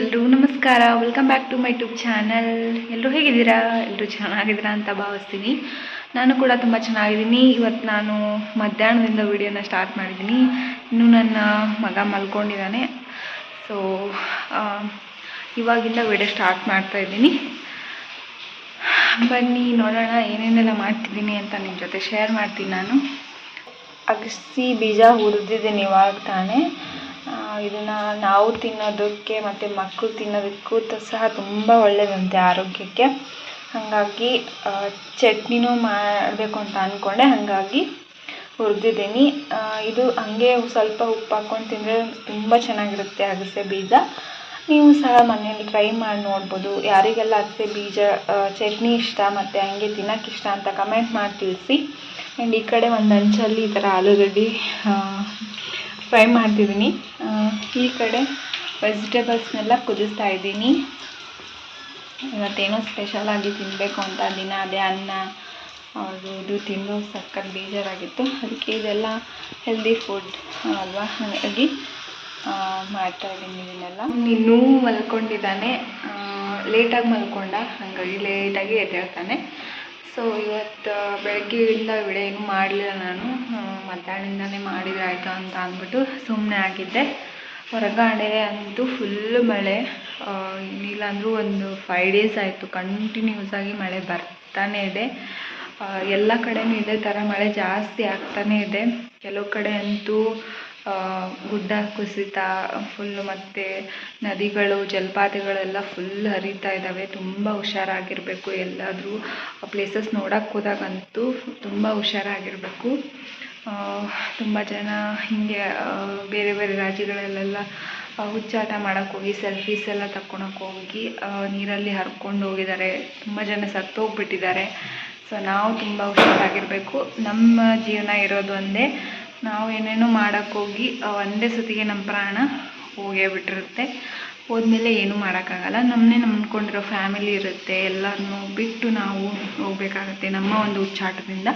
ಎಲ್ರಿಗೂ ನಮಸ್ಕಾರ. Welcome back to my YouTube channel ಎಲ್ಲರೂ ಹೇಗಿದ್ದೀರಾ? ಎಲ್ಲರೂ ಚೆನ್ನಾಗಿದ್ದೀರಾ ಅಂತ ಭಾವಿಸ್ತೀನಿ. ನಾನು ಕೂಡ ತುಂಬ ಚೆನ್ನಾಗಿದ್ದೀನಿ. ಇವತ್ತು ನಾನು ಮಧ್ಯಾಹ್ನದಿಂದ ವಿಡಿಯೋನ ಸ್ಟಾರ್ಟ್ ಮಾಡಿದ್ದೀನಿ. ಇನ್ನು ನನ್ನ ಮಗ ಮಲ್ಕೊಂಡಿದ್ದಾನೆ. ಸೊ ಇವಾಗಿಂದ ವಿಡಿಯೋ ಸ್ಟಾರ್ಟ್ ಮಾಡ್ತಾ ಇದ್ದೀನಿ. ಬನ್ನಿ, ನೋಡೋಣ ಏನೇನೆಲ್ಲ ಮಾಡ್ತಿದ್ದೀನಿ ಅಂತ ನಿಮ್ಮ ಜೊತೆ ಶೇರ್ ಮಾಡ್ತೀನಿ ನಾನು. ಅಗಸಿ ಬೀಜ ಹುರಿದಿದ್ದೀನಿ ಇವಾಗ ತಾನೇ. ಇದನ್ನ ನಾವು ತಿನ್ನೋದಕ್ಕೆ ಮತ್ತು ಮಕ್ಕಳು ತಿನ್ನೋದಕ್ಕೂ ಸಹ ತುಂಬ ಒಳ್ಳೆಯದಂತೆ ಆರೋಗ್ಯಕ್ಕೆ. ಹಾಗಾಗಿ ಚಟ್ನಿನೂ ಮಾಡಬೇಕು ಅಂತ ಅಂದ್ಕೊಂಡೆ ಹಾಗಾಗಿ ಹುರಿದಿದ್ದೀನಿ. ಇದು ಹಂಗೆ ಸ್ವಲ್ಪ ಉಪ್ಪು ಹಾಕ್ಕೊಂಡು ತಿಂದರೆ ತುಂಬ ಚೆನ್ನಾಗಿರುತ್ತೆ ಅಗಸೆ ಬೀಜ. ನೀವು ಸಹ ಮನೆಯಲ್ಲಿ ಟ್ರೈ ಮಾಡಿ ನೋಡ್ಬೋದು. ಯಾರಿಗೆಲ್ಲ ಅಗಸೆ ಬೀಜ ಚಟ್ನಿ ಇಷ್ಟ ಮತ್ತು ಹಂಗೆ ತಿನ್ನೋಕ್ಕೆ ಇಷ್ಟ ಅಂತ ಕಮೆಂಟ್ ಮಾಡಿ ತಿಳಿಸಿ. ಆ್ಯಂಡ್ ಈ ಕಡೆ ಒಂದು ಅಂಚಲ್ಲಿ ಈ ಥರ ಆಲೂಗಡ್ಡೆ ಫ್ರೈ ಮಾಡ್ತಿದ್ದೀನಿ. ಈ ಕಡೆ ವೆಜಿಟೇಬಲ್ಸ್ನೆಲ್ಲ ಕುದಿಸ್ತಾ ಇದ್ದೀನಿ. ಇವತ್ತೇನೋ ಸ್ಪೆಷಲಾಗಿ ತಿನ್ನಬೇಕು ಅಂತ ದಿನ. ಅದೇ ಅನ್ನ ಅದು ಇದು ತಿಂದು ಸಕ್ಕತ್ ಬೇಜಾರಾಗಿತ್ತು. ಅದಕ್ಕೆ ಇದೆಲ್ಲ ಹೆಲ್ದಿ ಫುಡ್ ಅಲ್ವಾ? ಹಾಗಾಗಿ ಮಾಡ್ತಾ ಇದ್ದೀನಿ ಇದನ್ನೆಲ್ಲ. ಇನ್ನೂ ಮಲ್ಕೊಂಡಿದ್ದಾನೆ. ಲೇಟಾಗಿ ಮಲ್ಕೊಂಡ. ಹಾಗಾಗಿ ಲೇಟಾಗಿ ಎದ್ದೇಳ್ತಾನೆ. ಸೊ ಇವತ್ತು ಬೆಳಗ್ಗೆಯಿಂದ ಏನೂ ಮಾಡಲಿಲ್ಲ ನಾನು. ಮಧ್ಯಾಹ್ನದಿಂದನೇ ಮಾಡಿದ್ರೆ ಆಯಿತು ಅಂತ ಅಂದ್ಬಿಟ್ಟು ಸುಮ್ಮನೆ ಆಗಿದ್ದೆ. ಹೊರಗಡೆ ಅಂತೂ ಫುಲ್ ಮಳೆ. ಅಂದರೂ ಒಂದು ಫೈವ್ ಡೇಸ್ ಆಯಿತು. ಕಂಟಿನ್ಯೂಸ್ ಆಗಿ ಮಳೆ ಬರ್ತಾನೆ ಇದೆ. ಎಲ್ಲ ಕಡೆಯೂ ಇದೇ ಥರ ಮಳೆ ಜಾಸ್ತಿ ಆಗ್ತಾನೇ ಇದೆ. ಕೆಲವು ಕಡೆ ಅಂತೂ ಗುಡ್ಡ ಕುಸಿತ ಫುಲ್ಲು ಮತ್ತು ನದಿಗಳು, ಜಲಪಾತಗಳೆಲ್ಲ ಫುಲ್ ಹರಿತಾ ಇದ್ದಾವೆ ತುಂಬ ಹುಷಾರಾಗಿರಬೇಕು ಎಲ್ಲಾದರೂ. ಪ್ಲೇಸಸ್ ನೋಡೋಕ್ಕೆ ಹೋದಾಗಂತೂ ತುಂಬ ಹುಷಾರಾಗಿರಬೇಕು. ತುಂಬ ಜನ ಹೀಗೆ ಬೇರೆ ಬೇರೆ ರಾಜ್ಯಗಳಲ್ಲೆಲ್ಲ ಹುಚ್ಚಾಟ ಮಾಡೋಕ್ಕೆ ಹೋಗಿ ಸೆಲ್ಫೀಸ್ ಎಲ್ಲ ತಕ್ಕೊಳಕ್ಕೆ ಹೋಗಿ ನೀರಲ್ಲಿ ಹರ್ಕೊಂಡು ಹೋಗಿದ್ದಾರೆ. ತುಂಬ ಜನ ಸತ್ತೋಗ್ಬಿಟ್ಟಿದ್ದಾರೆ. ಸೊ ನಾವು ತುಂಬ ಹುಷಾರಾಗಿರಬೇಕು. ನಮ್ಮ ಜೀವನ ಇರೋದು ಒಂದೇ ನಾವು ಏನೇನೋ ಮಾಡೋಕ್ಕೋಗಿ ಒಂದೇ ಸತಿಗೆ ನಮ್ಮ ಪ್ರಾಣ ಹೋಗೇ ಬಿಟ್ಟಿರುತ್ತೆ. ಹೋದ್ಮೇಲೆ ಏನೂ ಮಾಡೋಕ್ಕಾಗಲ್ಲ. ನಮ್ಮನ್ನೇ ನಂಬ್ಕೊಂಡಿರೋ ಫ್ಯಾಮಿಲಿ ಇರುತ್ತೆ ಎಲ್ಲರನ್ನೂ ಬಿಟ್ಟು ನಾವು ಹೋಗ್ಬೇಕಾಗತ್ತೆ ನಮ್ಮ ಒಂದು ಹುಚ್ಚಾಟದಿಂದ.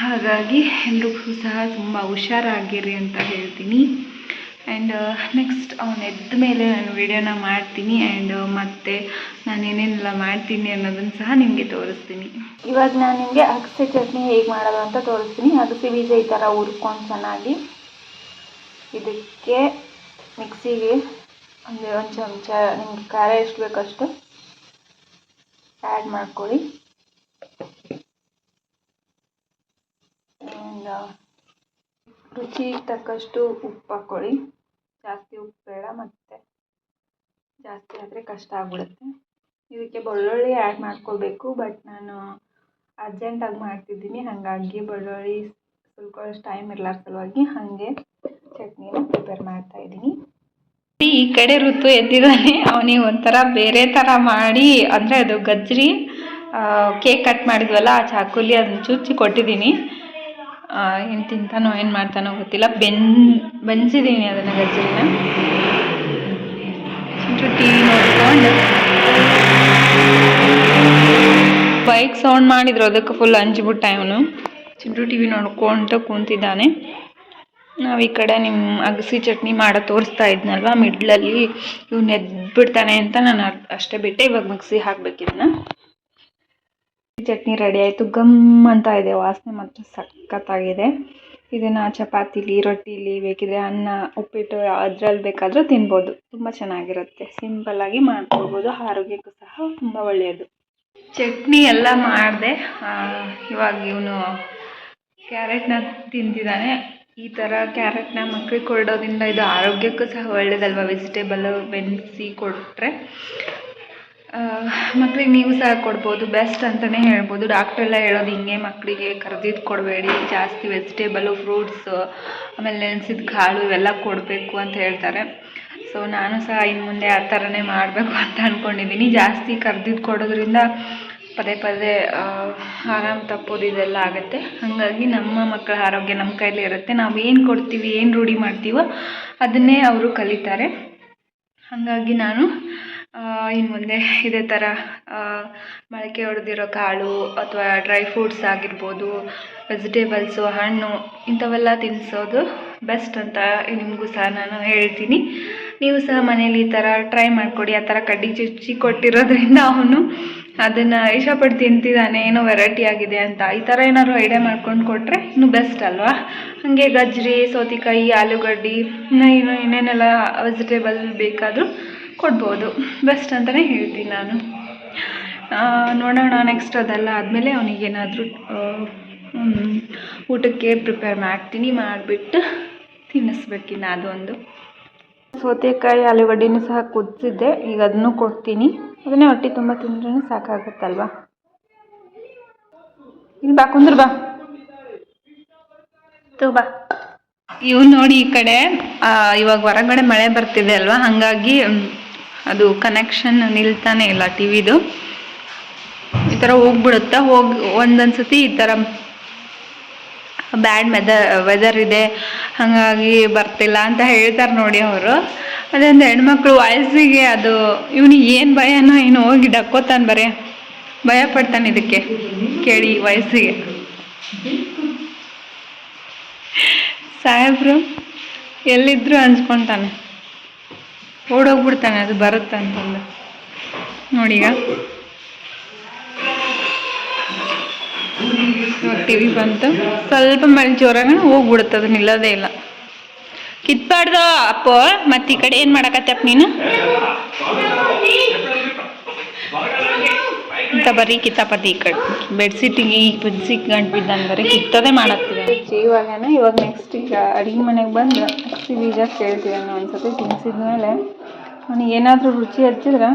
ಹಾಗಾಗಿ ಎಲ್ರಿಗೂ ಸಹ ತುಂಬ ಹುಷಾರಾಗಿರಿ ಅಂತ ಹೇಳ್ತೀನಿ. ಆ್ಯಂಡ್ ನೆಕ್ಸ್ಟ್ ಅವನು ಎದ್ದ ಮೇಲೆ ನಾನು ವಿಡಿಯೋನ ಮಾಡ್ತೀನಿ. ಆ್ಯಂಡ್ ಮತ್ತೆ ನಾನು ಏನೇನೆಲ್ಲ ಮಾಡ್ತೀನಿ ಅನ್ನೋದನ್ನು ಸಹ ನಿಮಗೆ ತೋರಿಸ್ತೀನಿ. ಇವಾಗ ನಾನು ನಿಮಗೆ ಅಗಸೆ ಚಟ್ನಿ ಹೇಗೆ ಮಾಡೋದು ಅಂತ ತೋರಿಸ್ತೀನಿ. ಅಗಸೆ ಬೀಜ ಈ ಥರ ಹುರ್ಕೊಂಡು ಚೆನ್ನಾಗಿ ಇದಕ್ಕೆ ಮಿಕ್ಸಿಗೆ ಒಂದು ಒಂದು ಚಮಚ, ನಿಮ್ಗೆ ಖಾರ ಎಷ್ಟು ಬೇಕಷ್ಟು ಆ್ಯಡ್ ಮಾಡ್ಕೊಳ್ಳಿ. ಆ್ಯಂಡ್ ರುಚಿಗೆ ತಕ್ಕಷ್ಟು ಉಪ್ಪು ಹಾಕ್ಕೊಳ್ಳಿ ಜಾಸ್ತಿ ಉಪ್ಪು ಬೇಡ, ಮತ್ತು ಜಾಸ್ತಿ ಆದರೆ ಕಷ್ಟ ಆಗ್ಬಿಡುತ್ತೆ. ಇದಕ್ಕೆ ಬೆಳ್ಳುಳ್ಳಿ ಆ್ಯಡ್ ಮಾಡ್ಕೋಬೇಕು ಬಟ್ ನಾನು ಅರ್ಜೆಂಟಾಗಿ ಮಾಡ್ತಿದ್ದೀನಿ. ಹಾಗಾಗಿ ಬೆಳ್ಳುಳ್ಳಿ ಸುಲ್ಕೊಳ್ಳೋಷ್ಟು ಟೈಮ್ ಇರಲಾರ ಸಲುವಾಗಿ ಹಾಗೆ ಚಟ್ನಿನ ಪ್ರಿಪೇರ್ ಮಾಡ್ತಾ ಇದ್ದೀನಿ. ಈ ಕಡೆ ಋತು ಎದ್ದಿದ್ದಾನೆ. ಅವನಿಗೆ ಒಂಥರ ಬೇರೆ ಥರ ಮಾಡಿ, ಅಂದರೆ ಅದು ಗಜ್ಜರಿ ಕೇಕ್ ಕಟ್ ಮಾಡಿದ್ವಲ್ಲ, ಆ ಚಾಕುಲಿ ಅದನ್ನ ಚುಚ್ಚಿ ಕೊಟ್ಟಿದ್ದೀನಿ. ಏನು ತಿಂತಾನೋ, ಏನು ಮಾಡ್ತಾನೋ ಗೊತ್ತಿಲ್ಲ. ಬೆನ್ ಬೆನ್ಸಿದ್ದೀನಿ ಅದನ್ನು ಗಜ್ರಿನ. ಚುಂಚು ಟಿ ವಿ ನೋಡ್ಕೊಂಡು. ಬೈಕ್ ಸೌಂಡ್ ಮಾಡಿದ್ರು, ಅದಕ್ಕೆ ಫುಲ್ ಅಂಜಿಬಿಟ್ಟ ಇವನು. ಚಿಂಟು ಟಿ ವಿ ನೋಡ್ಕೊಂತ ಕೂತಿದ್ದಾನೆ. ನಾವು ಈ ಕಡೆ ನಿಮ್ಮ ಅಗಸಿ ಚಟ್ನಿ ಮಾಡೋ ತೋರಿಸ್ತಾ ಇದ್ನಲ್ವ, ಮಿಡ್ಲಲ್ಲಿ. ಇವ್ನು ಎದ್ಬಿಡ್ತಾನೆ ಅಂತ ನಾನು ಅಷ್ಟೇ ಬಿಟ್ಟೆ, ಇವಾಗ ಮಿಕ್ಸಿ ಹಾಕ್ಬೇಕಿದ್ನ ಚಟ್ನಿ ರೆಡಿ ಆಯಿತು, ಗಮ್ ಅಂತ ಇದೆ, ವಾಸನೆ ಮಾತ್ರ ಸಖತ್ತಾಗಿದೆ. ಇದನ್ನು ಚಪಾತಿಲಿ, ರೊಟ್ಟಿಲಿ ಬೇಕಿದ್ರೆ ಅನ್ನ, ಉಪ್ಪಿಟ್ಟು ಅದ್ರಲ್ಲಿ ಬೇಕಾದರೂ ತಿನ್ಬೋದು. ತುಂಬ ಚೆನ್ನಾಗಿರುತ್ತೆ. ಸಿಂಪಲ್ಲಾಗಿ ಮಾಡ್ಕೊಳ್ಬೋದು, ಆರೋಗ್ಯಕ್ಕೂ ಸಹ ತುಂಬ ಒಳ್ಳೆಯದು. ಚಟ್ನಿ ಎಲ್ಲ ಮಾಡಿದೆ. ಇವಾಗ ಇವನು ಕ್ಯಾರೆಟ್ನ ತಿಂತಿದ್ದಾನೆ ಈ ಥರ ಕ್ಯಾರೆಟ್ನ ಮಕ್ಕಳಿಗೆ ಕೊಡೋದ್ರಿಂದ ಇದು ಆರೋಗ್ಯಕ್ಕೂ ಸಹ ಒಳ್ಳೇದಲ್ವ? ವೆಜಿಟೇಬಲ್ ಬೆನೆಸಿ ಕೊಟ್ಟರೆ ಮಕ್ಕಳಿಗೆ ನೀವು ಸಹ ಕೊಡ್ಬೋದು. ಬೆಸ್ಟ್ ಅಂತಲೇ ಹೇಳ್ಬೋದು. ಡಾಕ್ಟ್ರ್ ಎಲ್ಲ ಹೇಳೋದು ಹಿಂಗೆ ಮಕ್ಕಳಿಗೆ ಕರೆದಿದ್ದು ಕೊಡಬೇಡಿ. ಜಾಸ್ತಿ ವೆಜಿಟೇಬಲು ಫ್ರೂಟ್ಸು ಆಮೇಲೆ ನೆನೆಸಿದ ಕಾಳು ಇವೆಲ್ಲ ಕೊಡಬೇಕು ಅಂತ ಹೇಳ್ತಾರೆ. ಸೊ ನಾನು ಸಹ ಇನ್ನು ಮುಂದೆ ಆ ಥರನೇ ಮಾಡಬೇಕು ಅಂತ ಅಂದ್ಕೊಂಡಿದ್ದೀನಿ ಜಾಸ್ತಿ ಕರ್ದಿದ್ದು ಕೊಡೋದ್ರಿಂದ ಪದೇ ಪದೇ ಆರಾಮ್ ತಪ್ಪೋದು ಇದೆಲ್ಲ ಆಗುತ್ತೆ. ಹಾಗಾಗಿ ನಮ್ಮ ಮಕ್ಕಳ ಆರೋಗ್ಯ ನಮ್ಮ ಕೈಲಿ ಇರುತ್ತೆ. ನಾವು ಏನು ಕೊಡ್ತೀವಿ, ಏನು ರೂಢಿ ಮಾಡ್ತೀವೋ ಅದನ್ನೇ ಅವರು ಕಲಿತಾರೆ. ಹಾಗಾಗಿ ನಾನು ಇನ್ನು ಮುಂದೆ ಇದೇ ಥರ ಮೊಳಕೆ ಹೊಡೆದಿರೋ ಕಾಳು ಅಥವಾ ಡ್ರೈ ಫ್ರೂಟ್ಸ್ ಆಗಿರ್ಬೋದು, ವೆಜಿಟೇಬಲ್ಸು, ಹಣ್ಣು ಇಂಥವೆಲ್ಲ ತಿನ್ನಿಸೋದು ಬೆಸ್ಟ್ ಅಂತ ನಿಮಗೂ ಸಹ ನಾನು ಹೇಳ್ತೀನಿ. ನೀವು ಸಹ ಮನೇಲಿ ಈ ಥರ ಟ್ರೈ ಮಾಡಿಕೊಡಿ, ಆ ಥರ ಕಡ್ಡಿ ಚುಚ್ಚಿ ಕೊಟ್ಟಿರೋದ್ರಿಂದ ಅವನು ಅದನ್ನು ಇಷ್ಟಪಟ್ಟು ತಿಂತಿದ್ದಾನೆ, ಏನೋ ವೆರೈಟಿ ಆಗಿದೆ ಅಂತ. ಈ ಥರ ಏನಾದ್ರು ಐಡಿಯಾ ಮಾಡ್ಕೊಂಡು ಕೊಟ್ಟರೆ ಇನ್ನೂ ಬೆಸ್ಟ್ ಅಲ್ವಾ? ಹಾಗೆ ಗಜ್ರಿ ಸೌತೆಕಾಯಿ, ಆಲೂಗಡ್ಡಿ, ಇನ್ನು ಇನ್ನೇನೆಲ್ಲ ವೆಜಿಟೇಬಲ್ ಬೇಕಾದರೂ ಕೊಡ್ಬೋದು. ಬೆಸ್ಟ್ ಅಂತಲೇ ಹೇಳ್ತೀನಿ ನಾನು. ನೋಡೋಣ ನೆಕ್ಸ್ಟ್ ಅದೆಲ್ಲ ಆದಮೇಲೆ ಅವನಿಗೇನಾದರೂ ಊಟಕ್ಕೆ ಪ್ರಿಪೇರ್ ಮಾಡ್ತೀನಿ, ಮಾಡಿಬಿಟ್ಟು ತಿನ್ನಿಸ್ಬೇಕಿನ್ನ ಅದೊಂದು. ಸೌತೆಕಾಯಿ ಆಲೂಗಡ್ಡೆನೂ ಸಹ ಕುದಿಸಿದ್ದೆ, ಈಗ ಅದನ್ನು ಕೊಡ್ತೀನಿ. ಅದನ್ನೇ ಹೊಟ್ಟೆ ತುಂಬ ತಿಂದ್ರೂ ಸಾಕಾಗುತ್ತಲ್ವಾ? ಇಲ್ಲಿ ಬಾ, ಕುಂದ್ರ ಬಾ. ತೋ ಬಾ. ಇವು ನೋಡಿ ಈ ಕಡೆ ಇವಾಗ ಹೊರಗಡೆ ಮಳೆ ಬರ್ತಿದೆ ಅಲ್ವಾ? ಹಾಗಾಗಿ ಅದು ಕನೆಕ್ಷನ್ ನಿಲ್ತಾನೆ ಇಲ್ಲ ಟಿವಿದು ಈ ಥರ ಹೋಗ್ಬಿಡುತ್ತಾ? ಹೋಗಿ, ಒಂದೊಂದ್ಸತಿ ಈ ಥರ ಬ್ಯಾಡ್ ಮೆದರ್ ವೆದರ್ ಇದೆ, ಹಾಗಾಗಿ ಬರ್ತಿಲ್ಲ ಅಂತ ಹೇಳ್ತಾರೆ ನೋಡಿ ಅವರು. ಅದೊಂದು ಹೆಣ್ಮಕ್ಳು ವಯಸ್ಸಿಗೆ ಅದು, ಇವನಿಗೆ ಏನು ಭಯನೋ ಏನು ಹೋಗಿ ಡಕ್ಕೋತಾನೆ ಬರೇ. ಭಯ ಪಡ್ತಾನೆ ಇದಕ್ಕೆ, ಕೇಳಿ ವಯಸ್ಸಿಗೆ. ಸಾಹೇಬ್ರು, ಎಲ್ಲಿದ್ರು ಹಂಚ್ಕೊತಾನೆ ಓಡೋಗ್ಬಿಡ್ತಾನೆ, ಅದು ಬರುತ್ತೆ ಅಂತಂದು. ನೋಡೀಗ ಟಿ ವಿ ಬಂತು. ಸ್ವಲ್ಪ ಮಳೆ ಜೋರಾಗ ಹೋಗ್ಬಿಡುತ್ತೆ, ಅದು ನಿಲ್ಲೋದೇ ಇಲ್ಲ. ಕಿತ್ಬಾರ್ದು ಅಪ್ಪ. ಮತ್ತೆ ಈ ಕಡೆ ಏನು ಮಾಡಕತ್ತಪ್ಪ ನೀನು? ಇಂಥ ಬರೀ ಕಿತ್ತಾಪತಿ ಈ ಕಡೆ. ಬೆಡ್ಶೀಟಿಗೆ ಈ ಬೆಡ್ಶೀಟ್ ಗಂಟು ಬಿದ್ದಂಗೆ ಬರೀ ಕಿತ್ತೋದೇ ಮಾಡತ್ತಿದೆ ಇವಾಗನ ಇವಾಗ ನೆಕ್ಸ್ಟ್ ಈಗ ಅಡಿಗೆ ಮನೆಗೆ ಬಂದು. ಅಕ್ಕಿ ಬೀಜ ಕೇಳ್ತೀವಿ ಅನ್ನೋ ಒಂದ್ಸತಿ ತಿನ್ಸಿದ್ಮೇಲೆ ಅವನಿಗೆ ಏನಾದರೂ ರುಚಿ ಹಚ್ಚಿದ್ರೆ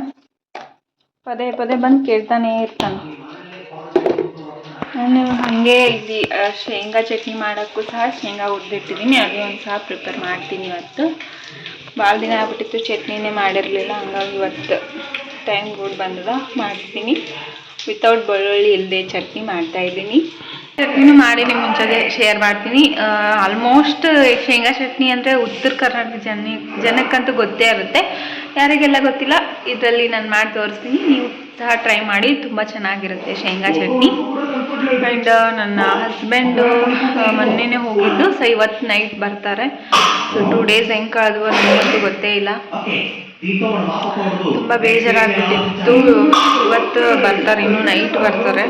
ಪದೇ ಪದೇ ಬಂದು ಕೇಳ್ತಾನೇ ಇರ್ತಾನೆ. ನಾನು ಹಾಗೆ ಇಲ್ಲಿ ಶೇಂಗಾ ಚಟ್ನಿ ಮಾಡೋಕ್ಕೂ ಸಹ ಶೇಂಗಾ ಹುರಿದಿಟ್ಟಿದ್ದೀನಿ. ಅದು ಒಂದು ಸಹ ಪ್ರಿಪೇರ್ ಮಾಡ್ತೀನಿ ಇವತ್ತು. ಭಾಳ ದಿನ ಆಗ್ಬಿಟ್ಟಿತ್ತು, ಚಟ್ನಿನೇ ಮಾಡಿರಲಿಲ್ಲ. ಹಂಗಾಗಿ ಇವತ್ತು ಟೈಮ್ ಗೂಡ್ ಬಂದದ. ಮಾಡ್ತೀನಿ. ವಿತೌಟ್ ಬೆಳ್ಳುಳ್ಳಿ ಇಲ್ಲದೆ ಚಟ್ನಿ ಮಾಡ್ತಾ ಇದ್ದೀನಿ. ಚಟ್ನಿನೂ ಮಾಡಿ ನಿಮ್ಮ ಮುಂಚೆಗೆ ಶೇರ್ ಮಾಡ್ತೀನಿ. ಆಲ್ಮೋಸ್ಟ್ ಶೇಂಗಾ ಚಟ್ನಿ ಅಂದರೆ ಉತ್ತರ ಕರ್ನಾಟಕ ಜನ, ಜನಕ್ಕಂತೂ ಗೊತ್ತೇ ಇರುತ್ತೆ. ಯಾರಿಗೆಲ್ಲ ಗೊತ್ತಿಲ್ಲ, ಇದರಲ್ಲಿ ನಾನು ಮಾಡಿ ತೋರಿಸ್ತೀನಿ. ನೀವು ಸಹ ಟ್ರೈ ಮಾಡಿ, ತುಂಬ ಚೆನ್ನಾಗಿರುತ್ತೆ ಶೇಂಗಾ ಚಟ್ನಿ. ಆ್ಯಂಡ್ ನನ್ನ ಹಸ್ಬೆಂಡು ಮೊನ್ನೆನೇ ಹೋಗಿದ್ದು. ಸೊ ಇವತ್ತು ನೈಟ್ ಬರ್ತಾರೆ. ಸೊ ಟೂ ಡೇಸ್ ಹೆಂಗೆ ಕಳೆದು ನನಗಂತೂ ಗೊತ್ತೇ ಇಲ್ಲ. ತುಂಬ ಬೇಜಾರಾಗ್ಬಿಟ್ಟಿತ್ತು. ಇವತ್ತು ಬರ್ತಾರೆ, ಇನ್ನು ನೈಟ್ ಬರ್ತಾರೆ.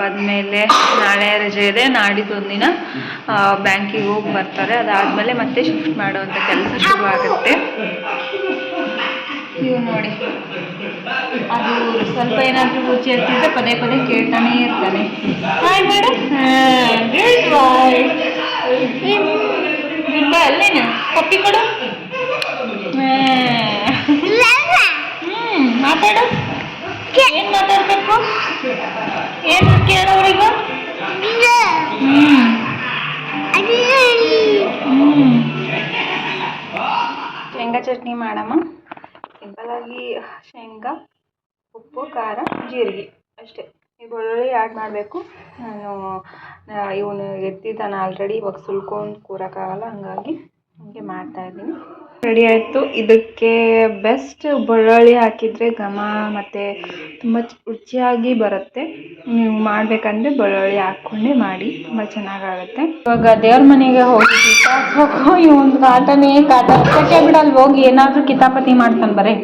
ಬಂದಮೇಲೆ ನಾಳೆ ರಜೆ ಇದೆ. ನಾಡಿದ್ದು ಒಂದಿನ ಬ್ಯಾಂಕಿಗೆ ಹೋಗಿ ಬರ್ತಾರೆ. ಅದಾದಮೇಲೆ ಮತ್ತೆ ಶಿಫ್ಟ್ ಮಾಡುವಂಥ ಕೆಲಸ ಶುರು ಆಗುತ್ತೆ ನೋಡಿ. ಅದು ಸ್ವಲ್ಪ ಏನಾದರೂ ರುಚಿ ಹತ್ತಿದ್ರೆ ಪದೇ ಪದೇ ಕೇಳ್ತಾನೆ ಇರ್ತಾನೆ. Hi madam good bye good bye ಅಲ್ಲೇನು? ಪಪ್ಪಿ ಕೊಡು. ಹ್ಮ್ ಮಾತಾಡು. ಏನ್ ಮಾತಾಡ್ಬೇಕು? ಏನ್ ಕೇಳೋರಿಗೂ? ಶೇಂಗಾ ಚಟ್ನಿ ಮಾಡಮ್ಮ. ಸಿಂಪಲಾಗಿ ಶೇಂಗಾ, ಉಪ್ಪು, ಖಾರ, ಜೀರಿಗೆ ಅಷ್ಟೇ. ಈ ಬೆಳ್ಳುಳ್ಳಿ ಆ್ಯಡ್ ಮಾಡಬೇಕು. ನಾನು ಇವನು ಎತ್ತಿದ್ದಾನೆ ಆಲ್ರೆಡಿ ಇವಾಗ ಸುಲ್ಕೊಂಡು ಕೂರೋಕ್ಕಾಗಲ್ಲ, ಹಾಗಾಗಿ ಹೀಗೆ ಮಾಡ್ತಾ ಇದ್ದೀನಿ. ರೆಡಿ ಆಯಿತು. ಇದಕ್ಕೆ ಬೆಸ್ಟ್ ಬೆಳ್ಳುಳ್ಳಿ ಹಾಕಿದರೆ ಘಮ ಮತ್ತು ತುಂಬ ರುಚಿಯಾಗಿ ಬರುತ್ತೆ. ನೀವು ಮಾಡಬೇಕಂದ್ರೆ ಬೆಳ್ಳುಳ್ಳಿ ಹಾಕ್ಕೊಂಡೇ ಮಾಡಿ. ತುಂಬ ಚೆನ್ನಾಗಾಗುತ್ತೆ. ಇವಾಗ ದೇವ್ರ ಮನೆಗೆ ಹೋಗಿ ಕಿತ್ತಾಕ್ಬೇಕು ಒಂದು ಕಾಟನೇ ಕಾಟ ಕಟ್ಟೆ ಬಿಡಲ್ಲಿ ಹೋಗಿ ಏನಾದರೂ ಕಿತಾಪತಿ ಮಾಡ್ತಾನೆ ಬರೇ.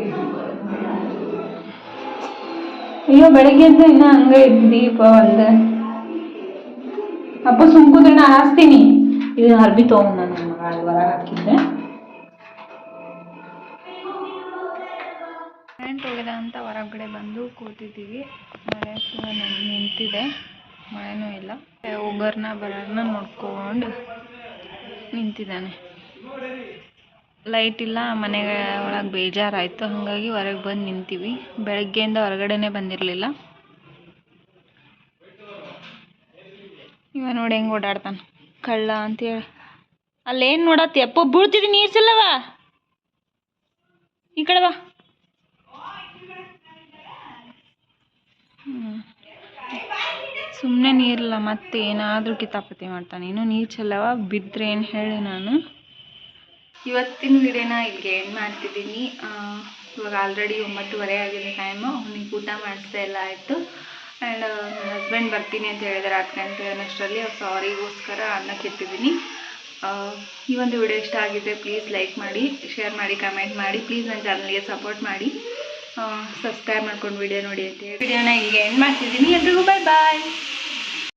ಅಯ್ಯೋ ಬೆಳಗ್ಗೆದ್ದು ಇನ್ನು ಹಂಗೆ ದೀಪ ಒಂದು. ಅಪ್ಪ ಸುಮ್ಕುದ್ರೆ ನಾನು ಹಾಸ್ತೀನಿ. ಇದು ಅರ್ಬಿ ತೊಗೊಂಡು ನಾನು ಹೊರಗೆ ಹಾಕಿದ್ದೆ. ಹೋಗಿದೆ ಅಂತ ಹೊರಗಡೆ ಬಂದು ಕೂತಿದ್ದೀವಿ. ಮಳೆ ಸಹ ನಿಂತಿದೆ. ಮಳೆನೂ ಇಲ್ಲ. ಹೋಗೋರ್ನ ಬರೋರ್ನ ನೋಡ್ಕೊಂಡು ನಿಂತಿದ್ದಾನೆ. ಲೈಟ್ ಇಲ್ಲ ಮನೆ ಒಳಗೆ ಬೇಜಾರಾಯಿತು. ಹಾಗಾಗಿ ಹೊರಗೆ ಬಂದು ನಿಂತೀವಿ. ಬೆಳಗ್ಗೆಯಿಂದ ಹೊರಗಡೆನೇ ಬಂದಿರಲಿಲ್ಲ. ಇವ ನೋಡಿ ಹೆಂಗೆ ಓಡಾಡ್ತಾನೆ. ಕಳ್ಳ ಅಂತೇಳಿ ಅಲ್ಲೇನು ನೋಡತ್ತೆ? ಅಪ್ಪ ಬೀಳ್ತಿದ್ದೀನಿ ನೀರು ಚೆಲ್ಲವ ಈ ಕಡೆ ಬಾ. ಸುಮ್ಮನೆ ನೀರಿಲ್ಲ, ಮತ್ತೆ ಏನಾದರೂ ಕಿತಾಪತಿ ಮಾಡ್ತಾನೆ. ಇನ್ನು ನೀರು ಚೆಲ್ಲವ? ಬಿದ್ದರೆ ಏನು ಹೇಳಿ ನಾನು? ಇವತ್ತಿನ ವಿಡಿಯೋನ ಇಲ್ಲಿಗೆ ಏನು ಮಾಡ್ತಿದ್ದೀನಿ. ಇವಾಗ ಆಲ್ರೆಡಿ ಒಂಬತ್ತುವರೆ ಆಗಿದೆ ಟೈಮು ಅವನಿಗೆ ಊಟ ಮಾಡಿಸ್ದೆ ಎಲ್ಲ ಆಯಿತು. ಆ್ಯಂಡ್ ನನ್ನ ಹಸ್ಬೆಂಡ್ ಬರ್ತೀನಿ ಅಂತ ಹೇಳಿದ್ದಾರೆ ಹತ್ತು ಗಂಟೆ ಅನ್ನೋಷ್ಟರಲ್ಲಿ. ಅವ್ರು ಸಾರಿಗೋಸ್ಕರ ಅನ್ನಕ್ಕೆ ಇಟ್ಟಿದ್ದೀನಿ ಈ ಒಂದು ವಿಡಿಯೋ ಇಷ್ಟ ಆಗಿದ್ದರೆ ಪ್ಲೀಸ್ ಲೈಕ್ ಮಾಡಿ ಶೇರ್ ಮಾಡಿ ಕಮೆಂಟ್ ಮಾಡಿ. ಪ್ಲೀಸ್ ನನ್ನ ಚಾನಲ್ಗೆ ಸಪೋರ್ಟ್ ಮಾಡಿ. ಸಬ್ಸ್ಕ್ರೈಬ್ ಮಾಡ್ಕೊಂಡು ವಿಡಿಯೋ ನೋಡಿ ಅಂತ ಹೇಳಿ. ವಿಡಿಯೋನ ಈಗ ಎಂಡ್ ಮಾಡ್ತಿದ್ದೀನಿ. ಎಲ್ರಿಗೂ ಬಾಯ್ ಬಾಯ್